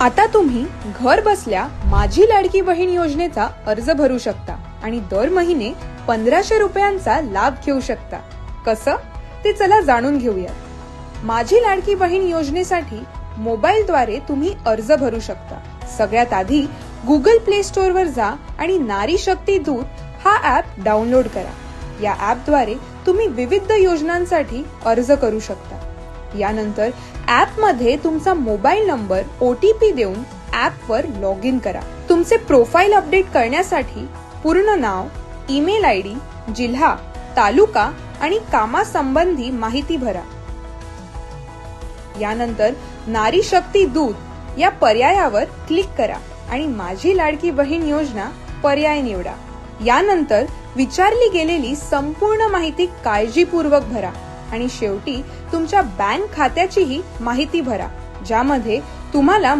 आता तुम्ही घर बसल्या माझी लाडकी बहीण योजनेचा अर्ज भरू शकता आणि दर महिने पंधराशे रुपयांचा लाभ घेऊ शकता. कसं? ते चला जाणून घेऊयात. माझी लाडकी बहीण योजनेसाठी मोबाईलद्वारे तुम्ही अर्ज भरू शकता. सगळ्यात आधी गुगल प्ले स्टोर वर जा आणि नारी शक्ती दूत हा ऍप डाउनलोड करा. या ऍपद्वारे तुम्ही विविध योजनांसाठी अर्ज करू शकता. यानंतर ॲपमध्ये तुमचा mobile number O T P देऊन ॲपवर लॉग इन करा. तुमचे प्रोफाईल अपडेट करण्यासाठी पूर्ण नाव ईमेल आय डी जिल्हा तालुका आणि कामासंबंधी माहिती भरा. यानंतर नारी शक्ती दूत या पर्यायावर क्लिक करा आणि माझी लाडकी बहीण योजना पर्याय निवडा. यानंतर विचारली गेलेली संपूर्ण माहिती काळजीपूर्वक भरा. आणि शेवटी तुमच्या बँक खात्याचीही माहिती भरा ज्यामध्ये तुम्हाला